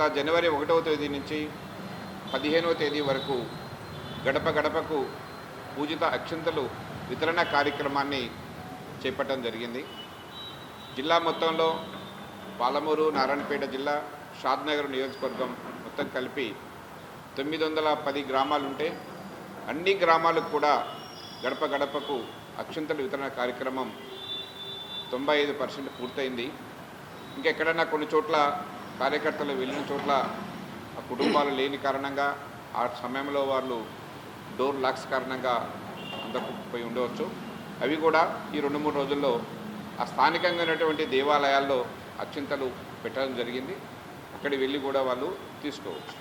గత జనవరి ఒకటవ తేదీ నుంచి పదిహేనవ తేదీ వరకు గడప గడపకు పూజిత అక్షంతలు వితరణ కార్యక్రమాన్ని చేపట్టడం జరిగింది. జిల్లా మొత్తంలో పాలమూరు నారాయణపేట జిల్లా షాద్నగర్ నియోజకవర్గం మొత్తం కలిపి తొమ్మిది వందల పది గ్రామాలుంటే అన్ని గ్రామాలకు కూడా గడప గడపకు అక్షంతల వితరణ కార్యక్రమం తొంభై ఐదు పర్సెంట్ పూర్తయింది. ఇంకెక్కడన్నా కొన్ని చోట్ల కార్యకర్తలు వెళ్ళిన చోట్ల ఆ కుటుంబాలు లేని కారణంగా ఆ సమయంలో వాళ్ళు డోర్ లాక్స్ కారణంగా అందకపోయి ఉండవచ్చు. అవి కూడా ఈ రెండు మూడు రోజుల్లో ఆ స్థానికంగా ఉన్నటువంటి దేవాలయాల్లో అత్యంతలు పెట్టడం జరిగింది. అక్కడికి వెళ్ళి కూడా వాళ్ళు తీసుకోవచ్చు.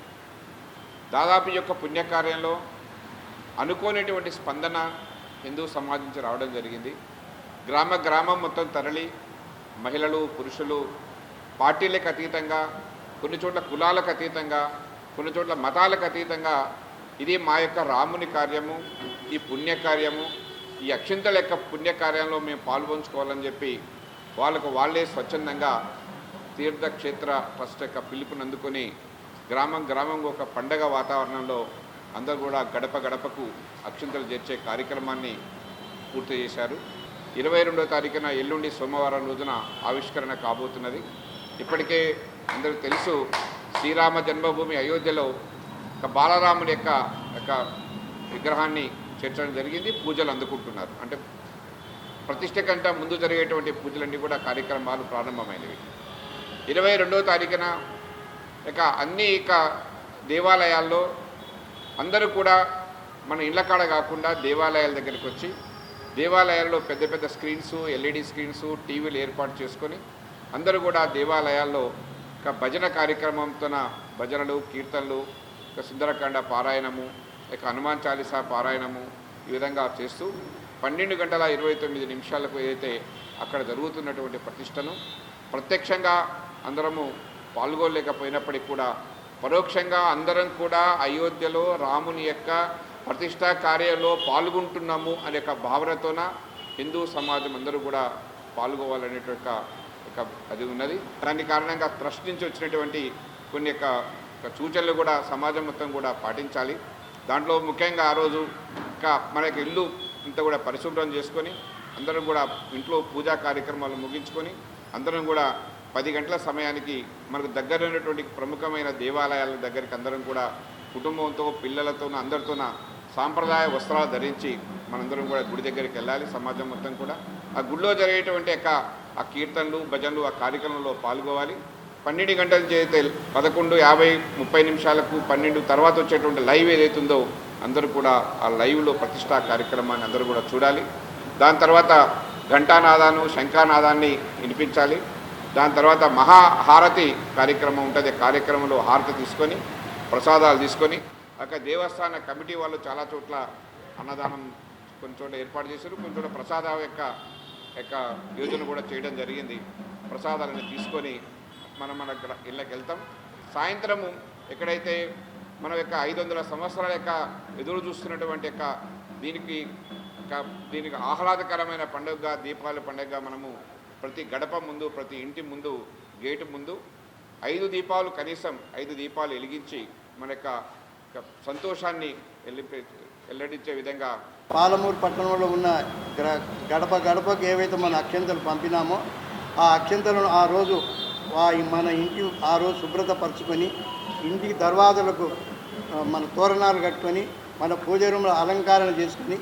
దాదాపు యొక్క పుణ్యకార్యంలో అనుకోనేటువంటి స్పందన హిందూ సమాజం నుంచి రావడం జరిగింది. గ్రామ గ్రామం మొత్తం తరలి మహిళలు పురుషులు పార్టీలకు అతీతంగా కొన్ని చోట్ల కులాలకు అతీతంగా కొన్ని చోట్ల మతాలకు అతీతంగా ఇది మా యొక్క రాముని కార్యము ఈ పుణ్యకార్యము ఈ అక్షింతల యొక్క పుణ్యకార్యంలో మేము పాల్పంచుకోవాలని చెప్పి వాళ్ళకు వాళ్ళే స్వచ్ఛందంగా తీర్థక్షేత్ర ట్రస్ట్ యొక్క పిలుపుని అందుకొని గ్రామం గ్రామం ఒక పండగ వాతావరణంలో అందరూ కూడా గడప గడపకు అక్షింతలు చేర్చే కార్యక్రమాన్ని పూర్తి చేశారు. ఇరవై రెండో తారీఖున ఎల్లుండి సోమవారం రోజున ఆవిష్కరణ కాబోతున్నది. ఇప్పటికే అందరికీ తెలుసు శ్రీరామ జన్మభూమి అయోధ్యలో ఒక బాలరాముని యొక్క యొక్క విగ్రహాన్ని చేర్చడం జరిగింది పూజలు అందుకుంటున్నారు. అంటే ప్రతిష్ట కంటే ముందు జరిగేటువంటి పూజలన్నీ కూడా కార్యక్రమాలు ప్రారంభమైనవి. ఇరవై రెండవ తారీఖున ఇక అన్ని ఇక దేవాలయాల్లో అందరూ కూడా మన ఇళ్ళ కాడ కాకుండా దేవాలయాల దగ్గరికి వచ్చి దేవాలయాల్లో పెద్ద పెద్ద స్క్రీన్స్ ఎల్ఈడి స్క్రీన్స్ టీవీలు ఏర్పాటు చేసుకొని అందరూ కూడా దేవాలయాల్లో ఒక భజన కార్యక్రమంతోన భజనలు కీర్తనలు ఇక సుందరకాండ పారాయణము ఇక హనుమాన్ చాలీసా పారాయణము ఈ విధంగా చేస్తూ పన్నెండు గంటల ఇరవై తొమ్మిది నిమిషాలకు ఏదైతే అక్కడ జరుగుతున్నటువంటి ప్రతిష్టను ప్రత్యక్షంగా అందరము పాల్గొనలేకపోయినప్పటికీ కూడా పరోక్షంగా అందరం కూడా అయోధ్యలో రాముని యొక్క ప్రతిష్టా కార్యంలో పాల్గొంటున్నాము అనే ఒక భావనతోన హిందూ సమాజం అందరూ కూడా పాల్గొవాలనేటువంటి అది ఉన్నది. దాని కారణంగా ట్రస్ట్ నుంచి వచ్చినటువంటి కొన్ని యొక్క ఒక సూచనలు కూడా సమాజం మొత్తం కూడా పాటించాలి. దాంట్లో ముఖ్యంగా ఆ రోజు ఇంకా మనకి ఇల్లు ఇంత కూడా పరిశుభ్రం చేసుకొని అందరం కూడా ఇంట్లో పూజా కార్యక్రమాలు ముగించుకొని అందరం కూడా పది గంటల సమయానికి మనకు దగ్గర ఉన్నటువంటి ప్రముఖమైన దేవాలయాల దగ్గరికి అందరం కూడా కుటుంబంతో పిల్లలతో అందరితోన సాంప్రదాయ వస్త్రాలు ధరించి మనందరం కూడా గుడి దగ్గరికి వెళ్ళాలి సమాజం మొత్తం కూడా. ఆ గుడిలో జరిగేటువంటి యొక్క ఆ కీర్తనలు భజనలు ఆ కార్యక్రమంలో పాల్గొవాలి. పన్నెండు గంటల చేతే పదకొండు యాభై ముప్పై నిమిషాలకు పన్నెండు తర్వాత వచ్చేటువంటి లైవ్ ఏదైతుందో అందరూ కూడా ఆ లైవ్లో ప్రతిష్టా కార్యక్రమాన్ని అందరూ కూడా చూడాలి. దాని తర్వాత ఘంటానాదాను శంఖానాదాన్ని వినిపించాలి. దాని తర్వాత మహాహారతి కార్యక్రమం ఉంటుంది. కార్యక్రమంలో హారతి తీసుకొని ప్రసాదాలు తీసుకొని అక్కడ దేవస్థాన కమిటీ వాళ్ళు చాలా చోట్ల అన్నదానం కొన్ని చోట్ల ఏర్పాటు చేశారు. కొన్ని చోట్ల ప్రసాదాల యొక్క యొక్క యోజన కూడా చేయడం జరిగింది. ప్రసాదాలను తీసుకొని మనం మన ఇళ్ళకి వెళ్తాం. సాయంత్రము ఎక్కడైతే మన యొక్క ఐదు వందల సంవత్సరాల యొక్క ఎదురు చూస్తున్నటువంటి యొక్క దీనికి ఒక- దీనికి ఆహ్లాదకరమైన పండుగగా దీపావళి పండుగగా మనము ప్రతి గడప ముందు ప్రతి ఇంటి ముందు గేటు ముందు ఐదు దీపాలు కనీసం ఐదు దీపాలు వెలిగించి మన యొక్క సంతోషాన్ని వెళ్ళి వెల్లడించే విధంగా పాలమూరు పట్టణంలో ఉన్న గడప గడపకు ఏవైతే మన అక్షంతలు పంపినామో ఆ అక్షంతలను ఆ రోజు మన ఇంటి ఆ రోజు శుభ్రత పరుచుకొని ఇంటికి దర్వాజలకు మన తోరణాలు కట్టుకొని మన పూజ రూమ్లో అలంకారణ చేసుకొని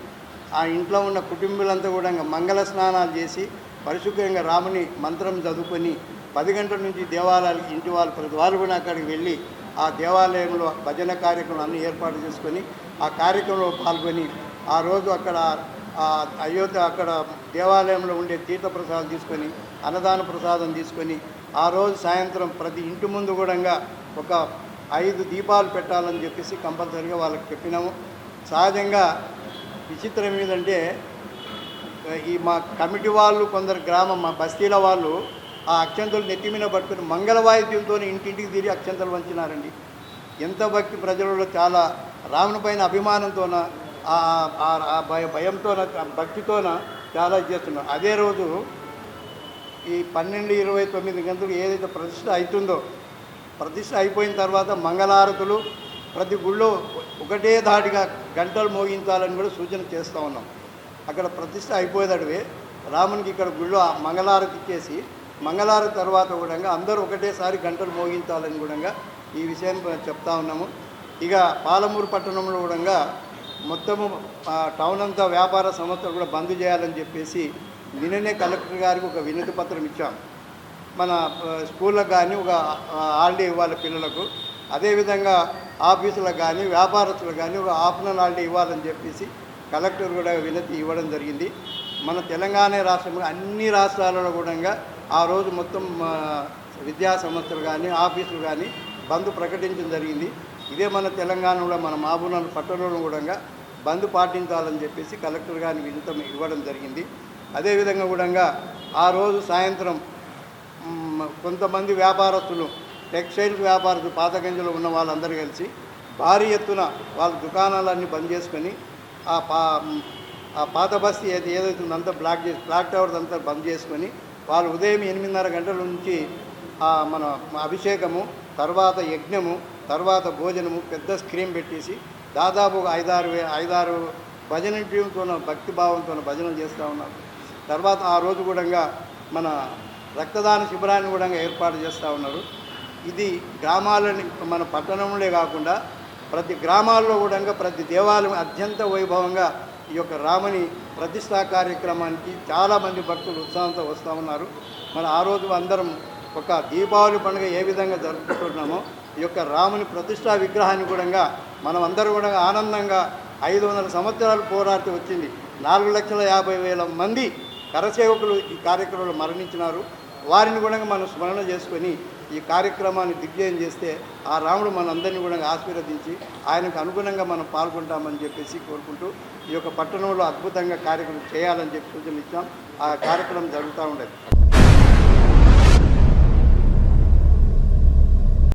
ఆ ఇంట్లో ఉన్న కుటుంబీలంతా కూడా మంగళ స్నానాలు చేసి పరిశుభ్రంగా రాముని మంత్రం చదువుకొని పది గంటల నుంచి దేవాలయాలకి ఇంటి వాళ్ళు ప్రతి వాళ్ళు కూడా అక్కడికి వెళ్ళి ఆ దేవాలయంలో భజన కార్యక్రమం అన్నీ ఏర్పాటు చేసుకొని ఆ కార్యక్రమంలో పాల్గొని ఆ రోజు అక్కడ అయోధ్య అక్కడ దేవాలయంలో ఉండే తీర్థ ప్రసాదం తీసుకొని అన్నదాన ప్రసాదం తీసుకొని ఆ రోజు సాయంత్రం ప్రతి ఇంటి ముందు కూడా ఒక ఐదు దీపాలు పెట్టాలని చెప్పేసి కంపల్సరీగా వాళ్ళకి చెప్పినాము. సహజంగా విచిత్రం ఏంటంటే ఈ మా కమిటీ వాళ్ళు కొందరు గ్రామం మా బస్తీల వాళ్ళు ఆ అక్షంతలు నెత్తి మీద పట్టుకుని మంగళ వాయిద్యంతో ఇంటింటికి తిరిగి అక్షంతలు వంచినారండి. ఎంత భక్తి ప్రజలలో చాలా రాముని పైన అభిమానంతోన భయంతోన భక్తితోన చాలా చేస్తున్నారు అదే రోజు ఈ పన్నెండు ఇరవై తొమ్మిది గంటలు ఏదైతే ప్రతిష్ట అవుతుందో ప్రతిష్ట అయిపోయిన తర్వాత మంగళారతులు ప్రతి గుళ్ళో ఒకటే దాటిగా గంటలు మోగించాలని కూడా సూచన చేస్తూ ఉన్నాం. అక్కడ ప్రతిష్ట అయిపోయేదడివే. రామునికి ఇక్కడ గుళ్ళో ఆ మంగళారతి ఇచ్చేసి మంగళారతి తర్వాత కూడా అందరూ ఒకటేసారి గంటలు మోగించాలని కూడా ఈ విషయాన్ని మనం చెప్తా ఉన్నాము. ఇక పాలమూరు పట్టణంలో కూడా మొత్తము టౌన్ అంతా వ్యాపార సంస్థలు కూడా బంద్ చేయాలని చెప్పేసి నిన్ననే కలెక్టర్ గారికి ఒక వినతి పత్రం ఇచ్చాం. మన స్కూళ్ళకు కానీ ఒక హాలిడే ఇవ్వాలి పిల్లలకు. అదేవిధంగా ఆఫీసులకు కానీ వ్యాపారస్తులకు కానీ ఒక ఆఫ్టర్నూన్ హాలిడే ఇవ్వాలని చెప్పేసి కలెక్టర్ కూడా వినతి ఇవ్వడం జరిగింది. మన తెలంగాణ రాష్ట్రంలో అన్ని రాష్ట్రాలలో కూడా ఆ రోజు మొత్తం విద్యా సంస్థలు కానీ ఆఫీసులు కానీ బంద్ ప్రకటించడం జరిగింది. ఇదే మన తెలంగాణలో మన మాబూనాలు పట్టణంలో కూడా బంద్ పాటించాలని చెప్పేసి కలెక్టర్ గారిని వినతం ఇవ్వడం జరిగింది. అదేవిధంగా కూడా ఆ రోజు సాయంత్రం కొంతమంది వ్యాపారస్తులు టెక్స్టైల్స్ వ్యాపారస్తులు పాతగంజలో ఉన్న వాళ్ళందరూ కలిసి భారీ ఎత్తున వాళ్ళ దుకాణాలన్నీ బంద్ చేసుకొని ఆ పా ఆ పాత బస్తీ ఏది ఏదైతుందో అంతా బ్లాక్ చేసి బ్లాక్ టవర్స్ అంతా బంద్ చేసుకొని వాళ్ళు ఉదయం ఎనిమిదిన్నర గంటల నుంచి మన అభిషేకము తర్వాత యజ్ఞము తర్వాత భోజనము పెద్ద స్క్రీన్ పెట్టేసి దాదాపు ఒక ఐదారు వే ఐదారు భజన టీంతో భక్తి భావంతో భజనలు చేస్తూ ఉన్నారు. తర్వాత ఆ రోజు కూడా మన రక్తదాన శిబిరాన్ని కూడా ఏర్పాటు చేస్తూ ఉన్నారు. ఇది గ్రామాలని మన పట్టణంలో కాకుండా ప్రతి గ్రామాల్లో కూడా ప్రతి దేవాలయం అత్యంత వైభవంగా ఈ యొక్క రాముని ప్రతిష్టా కార్యక్రమానికి చాలామంది భక్తులు ఉత్సాహంతో వస్తూ ఉన్నారు. మన ఆ రోజు అందరం ఒక దీపావళి పండుగ ఏ విధంగా జరుపుకుంటున్నామో ఈ యొక్క రాముని ప్రతిష్టా విగ్రహాన్ని కూడా మనం అందరూ కూడా ఆనందంగా ఐదు వందల సంవత్సరాలు పోరాడుతూ వచ్చింది. నాలుగు లక్షల యాభై వేల మంది కరసేవకులు ఈ కార్యక్రమంలో మరణించినారు. వారిని కూడా మనం స్మరణ చేసుకొని ఈ కార్యక్రమాన్ని దిగ్విజయం చేస్తే ఆ రాముడు మనందరినీ కూడా ఆశీర్వదించి ఆయనకు అనుగుణంగా మనం పాల్గొంటామని చెప్పేసి కోరుకుంటూ ఈ యొక్క పట్టణంలో అద్భుతంగా కార్యక్రమం చేయాలని చెప్పి సూచన ఇచ్చాం. ఆ కార్యక్రమం జరుగుతూ ఉండేది.